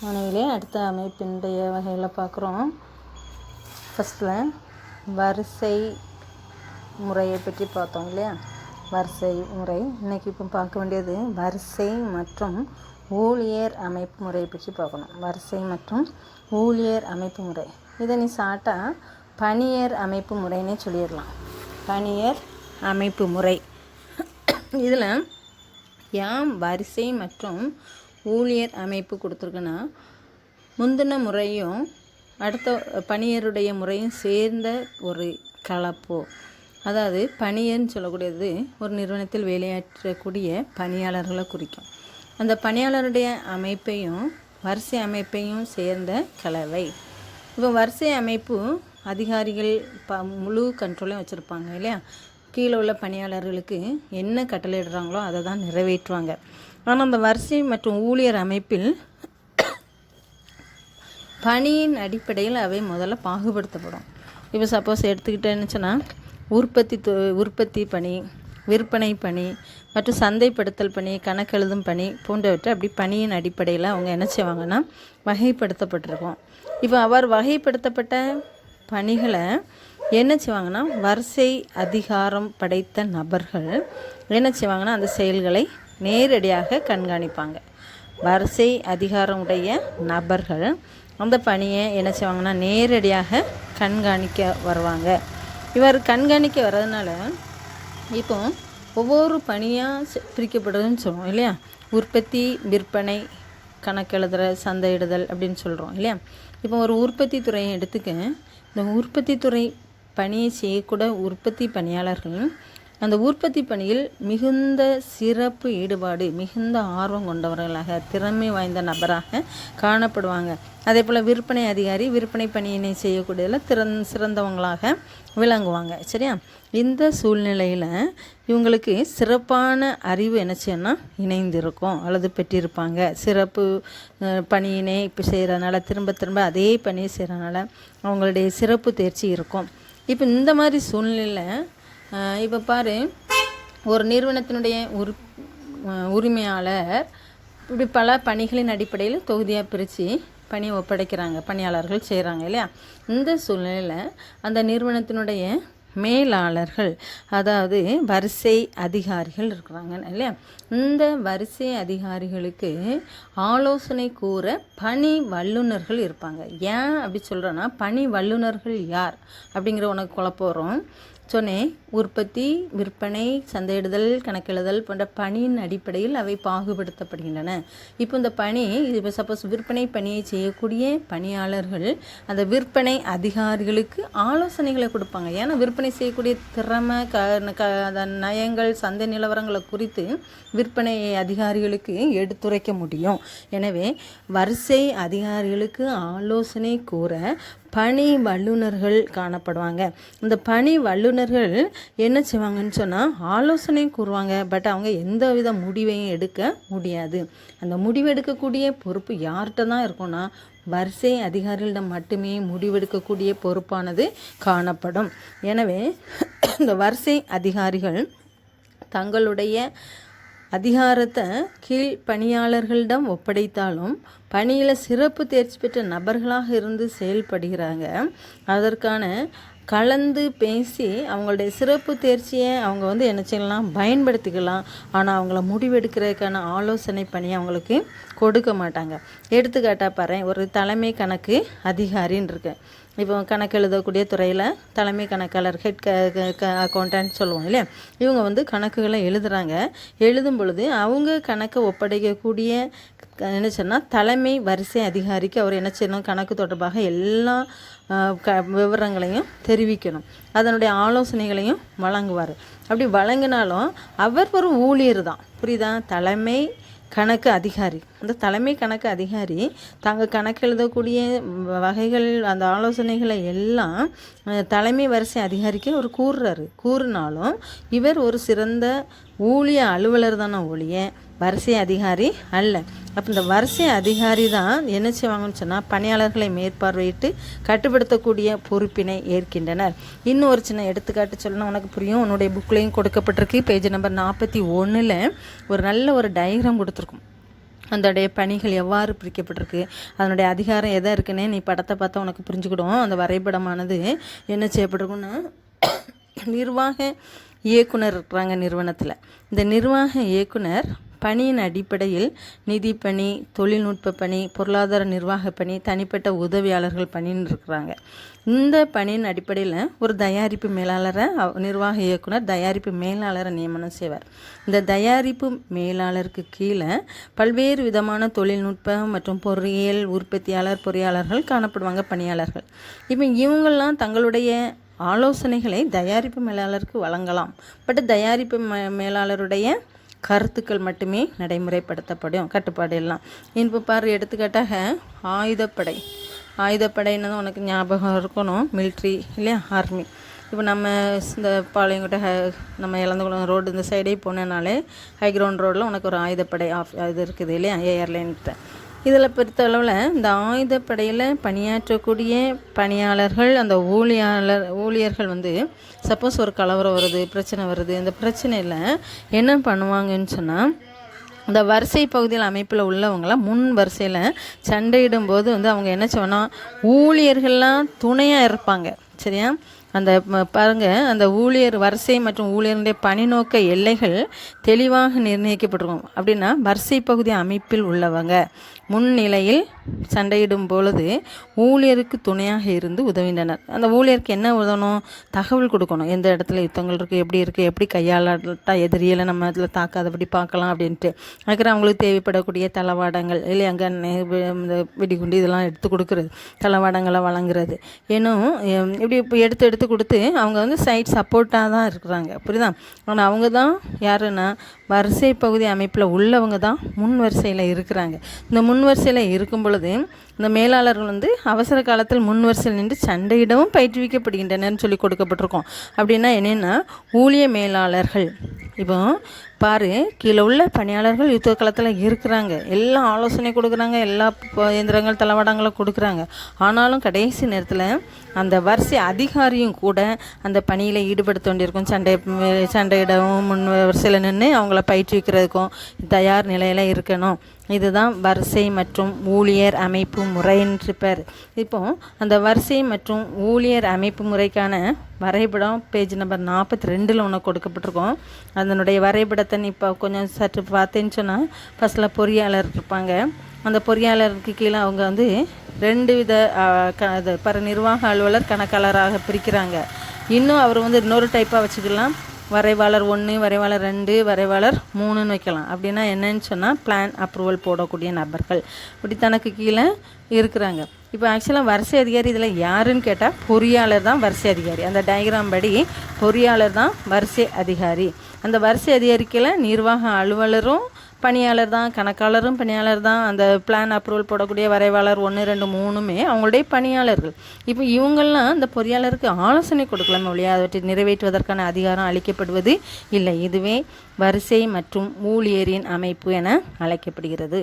முனையிலே அடுத்த அமைப்பினுடைய வகையில் பார்க்குறோம். ஃபஸ்ட்டில் வரிசை முறையை பற்றி பார்த்தோம் இல்லையா? வரிசை முறை. இன்றைக்கி இப்போ பார்க்க வேண்டியது வரிசை மற்றும் ஊழியர் அமைப்பு முறையை பற்றி பார்க்கணும். வரிசை மற்றும் ஊழியர் அமைப்பு முறை. இதை நீ சாட்டா பணியர் அமைப்பு முறைன்னே சொல்லிடலாம். பணியர் அமைப்பு முறை. இதில் ஏன் வரிசை மற்றும் ஊழியர் அமைப்பு கொடுத்துருக்குன்னா முந்தின முறையும் அடுத்த பணியருடைய முறையும் சேர்ந்த ஒரு கலப்போ. அதாவது பணியர்னு சொல்லக்கூடியது ஒரு நிறுவனத்தில் வேலையாற்றக்கூடிய பணியாளர்களை குறிக்கும். அந்த பணியாளருடைய அமைப்பையும் வரிசை அமைப்பையும் சேர்ந்த கலவை. இப்போ வரிசை அமைப்பு அதிகாரிகள் ப முழு கண்ட்ரோலையும் வச்சுருப்பாங்க இல்லையா? கீழே உள்ள பணியாளர்களுக்கு என்ன கட்டளையிடுறாங்களோ அதை தான் நிறைவேற்றுவாங்க. ஆனால் அந்த வரிசை மற்றும் ஊழியர் அமைப்பில் பணியின் அடிப்படையில் அவை முதல்ல பாகுபடுத்தப்படும். இப்போ சப்போஸ் எடுத்துக்கிட்டேன்னு சொன்னால் உற்பத்தி தொ உற்பத்தி பணி விற்பனை பணி மற்றும் சந்தைப்படுத்தல் பணி கணக்கெழுதும் பணி போன்றவற்றை அப்படி பணியின் அடிப்படையில் அவங்க என்ன செய்வாங்கன்னா வகைப்படுத்தப்பட்டிருக்கும். இப்போ அவர் வகைப்படுத்தப்பட்ட பணிகளை என்ன செய்வாங்கன்னா வரிசை அதிகாரம் படைத்த நபர்கள் என்ன செய்வாங்கன்னா அந்த செயல்களை நேரடியாக கண்காணிப்பாங்க. வரிசை அதிகாரம் உடைய நபர்கள் அந்த பணியை என்ன செய்வாங்கன்னா நேரடியாக கண்காணிக்க வருவாங்க. இவர் கண்காணிக்க வர்றதுனால இப்போ ஒவ்வொரு பணியாக பிரிக்கப்படுதுன்னு சொல்லுவோம் இல்லையா? உற்பத்தி விற்பனை கணக்கெழுதுற சந்தையிடுதல் அப்படின்னு சொல்கிறோம் இல்லையா? இப்போ ஒரு உற்பத்தி துறையை எடுத்துக்க இந்த உற்பத்தி துறை பணியை செய்யக்கூட உற்பத்தி பணியாளர்கள் அந்த உற்பத்தி பணியில் மிகுந்த சிறப்பு ஈடுபாடு மிகுந்த ஆர்வம் கொண்டவர்களாக திறமை வாய்ந்த நபராக காணப்படுவாங்க. அதே போல் விற்பனை அதிகாரி விற்பனை பணியினை செய்யக்கூடியதில் திறன் சிறந்தவங்களாக விளங்குவாங்க. சரியா? இந்த சூழ்நிலையில் இவங்களுக்கு சிறப்பான அறிவு என்ன செய்யணும் இணைந்திருக்கும் அல்லது பெற்றிருப்பாங்க. சிறப்பு பணியினை இப்போ செய்கிறனால திரும்ப திரும்ப அதே பணியை செய்கிறனால அவங்களுடைய சிறப்பு தேர்ச்சி இருக்கும். இப்போ இந்த மாதிரி சூழ்நிலையில் இப்போ பாரு ஒரு நிறுவனத்தினுடைய உரு உரிமையாளர் இப்படி பல பணிகளின் அடிப்படையில் தொகுதியாக பிரித்து பணியை ஒப்படைக்கிறாங்க பணியாளர்கள் செய்கிறாங்க இல்லையா? இந்த சூழ்நிலையில் அந்த நிறுவனத்தினுடைய மேலாளர்கள் அதாவது வரிசை அதிகாரிகள் இருக்கிறாங்க இல்லையா? இந்த வரிசை அதிகாரிகளுக்கு ஆலோசனை கூற பணி வல்லுநர்கள் இருப்பாங்க. ஏன் அப்படி சொல்கிறேன்னா பணி வல்லுநர்கள் யார் அப்படிங்கிற உனக்கு குழப்பம் வரும். சொன்னேன் உற்பத்தி விற்பனை சந்தையிடுதல் கணக்கெழுதல் போன்ற பணியின் அடிப்படையில் அவை பாகுபடுத்தப்படுகின்றன. இப்போ இந்த பணி இப்போ சப்போஸ் விற்பனை பணியை செய்யக்கூடிய பணியாளர்கள் அந்த விற்பனை அதிகாரிகளுக்கு ஆலோசனைகளை கொடுப்பாங்க. ஏன்னா விற்பனை செய்யக்கூடிய திறமை க க அதன் நயங்கள் சந்தை நிலவரங்களை குறித்து விற்பனை அதிகாரிகளுக்கு எடுத்துரைக்க முடியும். எனவே வரிசை அதிகாரிகளுக்கு ஆலோசனை கூற பணி வல்லுநர்கள் காணப்படுவாங்க. இந்த பணி வல்லுநர்கள் என்ன செய்வாங்கன்னு சொன்னால் ஆலோசனை கூறுவாங்க. பட் அவங்க எந்த வித முடிவையும் எடுக்க முடியாது. அந்த முடிவு எடுக்கக்கூடிய பொறுப்பு யார்கிட்ட தான் இருக்கும்னா வரிசை அதிகாரிகளிடம் மட்டுமே முடிவெடுக்கக்கூடிய பொறுப்பானது காணப்படும். எனவே இந்த வரிசை அதிகாரிகள் தங்களுடைய அதிகாரத்தை கீழ் பணியாளர்களிடம் ஒப்படைத்தாலும் பணியில் சிறப்பு தேர்ச்சி பெற்ற நபர்களாக இருந்து செயல்படுகிறாங்க. அதற்கான கலந்து பேசி அவங்களுடைய சிறப்பு தேர்ச்சியை அவங்க வந்து என்ன செய்யலாம்? பயன்படுத்திக்கலாம். ஆனால் அவங்கள முடிவெடுக்கிறதுக்கான ஆலோசனை பணி அவங்களுக்கு கொடுக்க மாட்டாங்க. எடுத்துக்காட்டாக பாரு ஒரு தலைமை கணக்கு அதிகாரின்னு இருக்கேன் இப்போ கணக்கு எழுதக்கூடிய துறையில் தலைமை கணக்காளர் ஹெட் க அக்கௌண்டன்ட் சொல்லுவோம் இல்லையா? இவங்க வந்து கணக்குகளை எழுதுகிறாங்க எழுதும் பொழுது அவங்க கணக்கை ஒப்படைக்கக்கூடிய என்ன சொன்னால் தலைமை வரிசை அதிகாரிக்கு அவர் என்ன செய்யணும்? கணக்கு தொடர்பாக எல்லா க விவரங்களையும் தெரிவிக்கணும். அதனுடைய ஆலோசனைகளையும் வழங்குவார். அப்படி வழங்கினாலும் அவர் ஒரு ஊழியர் தான். புரியுதா? தலைமை கணக்கு அதிகாரி. அந்த தலைமை கணக்கு அதிகாரி தாங்கள் கணக்கு எழுதக்கூடிய வகைகள் அந்த ஆலோசனைகளை எல்லாம் தலைமை வரிசை அதிகாரிக்கு அவர் கூறுறாரு. கூறுனாலும் இவர் ஒரு சிறந்த ஊழிய அலுவலர் தானே ஒழிய வரிசை அதிகாரி அல்ல. அப்போ இந்த வரிசை அதிகாரி தான் என்ன செய்வாங்கன்னு சொன்னால் பணியாளர்களை மேற்பார்வையிட்டு கட்டுப்படுத்தக்கூடிய பொறுப்பினை ஏற்கின்றனர். இன்னும் ஒரு சின்ன எடுத்துக்காட்டு சொல்லணும். உனக்கு புரியும்? உன்னுடைய புக்லேயும் கொடுக்கப்பட்டிருக்கு. பேஜ் நம்பர் நாற்பத்தி ஒன்றில் ஒரு நல்ல ஒரு டயக்ராம் கொடுத்துருக்கும். அதோடைய பணிகள் எவ்வாறு பிரிக்கப்பட்டிருக்கு? அதனுடைய அதிகாரம் எதை இருக்குன்னே நீ படத்தை பார்த்தா உனக்கு புரிஞ்சுக்கிடும். அந்த வரைபடமானது என்ன செய்யப்பட்டிருக்குன்னா நிர்வாக இயக்குனர் இருக்கிறாங்க நிறுவனத்தில். இந்த நிர்வாக இயக்குனர் பணியின் அடிப்படையில் நிதி பணி தொழில்நுட்ப பணி பொருளாதார நிர்வாக பணி தனிப்பட்ட உதவியாளர்கள் பணின்னு இருக்கிறாங்க. இந்த பணியின் அடிப்படையில் ஒரு தயாரிப்பு மேலாளரை நிர்வாக இயக்குனர் தயாரிப்பு மேலாளரை நியமனம் செய்வார். இந்த தயாரிப்பு மேலாளருக்கு கீழே பல்வேறு விதமான தொழில்நுட்ப மற்றும் பொறியியல் உற்பத்தியாளர் பொறியாளர்கள் காணப்படுவாங்க பணியாளர்கள். இப்போ இவங்கெல்லாம் தங்களுடைய ஆலோசனைகளை தயாரிப்பு மேலாளருக்கு வழங்கலாம். பட் தயாரிப்பு மே- மேலாளருடைய கருத்துக்கள் மட்டுமே நடைமுறைப்படுத்தப்படும். கட்டுப்பாடு எல்லாம். இப்போ பாரு எடுத்துக்காட்டாக ஆயுதப்படை. ஆயுதப்படைன்னு தான் உனக்கு ஞாபகம் இருக்கணும். மிலிட்ரி இல்லையா? ஆர்மி இப்போ நம்ம இந்த பாளையங்கோட்டை ஹை நம்ம இழந்தகுளம் ரோடு இந்த சைடே போனேனாலே ஹை கிரவுண்ட் ரோடில் உனக்கு ஒரு ஆயுதப்படை ஆஃப் இது இருக்குது இல்லையா? ஏர்லைன்ட்டு இதில் பொறுத்தளவில் இந்த ஆயுதப்படையில் பணியாற்றக்கூடிய பணியாளர்கள் அந்த ஊழியாளர் ஊழியர்கள் வந்து சப்போஸ் ஒரு கலவரம் வருது பிரச்சனை வருது இந்த பிரச்சனையில் என்ன பண்ணுவாங்கன்னு சொன்னால் இந்த வரிசை பகுதியில் அமைப்பில் உள்ளவங்களாம் முன் வரிசையில் சண்டையிடும் போது வந்து அவங்க என்ன செய்வாங்கன்னா ஊழியர்கள்லாம் துணையாக இருப்பாங்க. சரியா? அந்த பாருங்கள் அந்த ஊழியர் வரிசை மற்றும் ஊழியருடைய பணிநோக்க எல்லைகள் தெளிவாக நிர்ணயிக்கப்பட்டிருக்கும். அப்படின்னா வரிசை பகுதி அமைப்பில் உள்ளவங்க. முன்னிலையில் சண்டையிடும் பொழுது ஊழியருக்கு துணையாக இருந்து உதவினர் அந்த ஊழியருக்கு என்ன உதவணும்? தகவல் கொடுக்கணும். எந்த இடத்துல யுத்தங்கள் இருக்குது எப்படி இருக்குது எப்படி கையாளட்டா? எதிரியில் நம்ம அதில் தாக்காதபடி பார்க்கலாம் அப்படின்ட்டு. அதுக்கப்புறம் அவங்களுக்கு தேவைப்படக்கூடிய தளவாடங்கள் இல்லை அங்கே இந்த வெடிகுண்டு இதெல்லாம் எடுத்து கொடுக்குறது தளவாடங்களை வழங்குறது. ஏன்னும் இப்படி இப்போ எடுத்து எடுத்து கொடுத்து அவங்க வந்து சைட் சப்போர்ட்டாக தான் இருக்கிறாங்க. புரியுதா? ஆனால் அவங்க தான் யாருன்னா வரிசை பகுதி அமைப்பில் உள்ளவங்க தான் முன் வரிசையில் இருக்கிறாங்க. இந்த முன் வரிசையில் இருக்கும் பொழுது இந்த மேலாளர்கள் வந்து அவசர காலத்தில் முன் வரிசையில் நின்று சண்டையிடவும் பயிற்றுவிக்கப்படுகின்றனர்னு சொல்லி கொடுக்கப்பட்டிருக்கோம். அப்படின்னா என்னென்னா ஊழிய மேலாளர்கள். இப்போ பாரு கீழே உள்ள பணியாளர்கள் யுத்த காலத்தில் இருக்கிறாங்க. எல்லாம் ஆலோசனை கொடுக்குறாங்க எல்லா இயந்திரங்கள் தளவாடங்களும் கொடுக்குறாங்க. ஆனாலும் கடைசி நேரத்தில் அந்த வரிசை அதிகாரியும் கூட அந்த பணியில் ஈடுபடுத்த வேண்டியிருக்கும். சண்டை சண்டையிடவும் முன் வரிசையில் நின்று அவங்கள பயிற்றுவிக்கிறதுக்கும் தயார் நிலையில் இருக்கணும். இதுதான் வரிசை மற்றும் ஊழியர் அமைப்பு முறைன்னு பேர். இப்போ அந்த வரிசை மற்றும் ஊழியர் அமைப்பு முறைக்கான வரைபடம் பேஜ் நம்பர் நாற்பத்தி ரெண்டில் ஒன்று கொடுக்கப்பட்டிருக்கோம். அதனுடைய வரைபடத்தை நீ இப்போ கொஞ்சம் சற்று பார்த்தேன்னு சொன்னால் ஃபஸ்ட்டில் பொறியாளர் இருப்பாங்க. அந்த பொறியாளருக்கு கீழே அவங்க வந்து ரெண்டு வித க இது பர நிர்வாக அலுவலர் கணக்காளராக பிரிக்கிறாங்க. இன்னும் அவர் வந்து இன்னொரு டைப்பாக வச்சுக்கலாம். வரைவாளர் ஒன்று வரைவாளர் ரெண்டு வரைவாளர் மூணுன்னு வைக்கலாம். அப்படின்னா என்னன்னு சொன்னால் பிளான் அப்ரூவல் போடக்கூடிய நபர்கள். இப்படி தனக்கு கீழே இருக்கிறாங்க. இப்போ ஆக்சுவலாக வரிசை அதிகாரி இதில் யாருன்னு கேட்டால் பொறியாளர் தான் வரிசை அதிகாரி. அந்த டயக்ராம் படி பொறியாளர் தான் வரிசை அதிகாரி. அந்த வரிசை அதிகாரிக்கில் நிர்வாக அலுவலரும் பணியாளர் தான் கணக்காளரும் பணியாளர் தான். அந்த பிளான் அப்ரூவல் போடக்கூடிய வரைவாளர் ஒன்று ரெண்டு மூணுமே அவங்களுடைய பணியாளர்கள். இப்போ இவங்கெல்லாம் அந்த பொறியாளருக்கு ஆலோசனை கொடுக்கலாமே ஒழிய அவற்றை நிறைவேற்றுவதற்கான அதிகாரம் அளிக்கப்படுவது இல்லை. இதுவே வரிசை மற்றும் ஊழியரின் அமைப்பு என அழைக்கப்படுகிறது.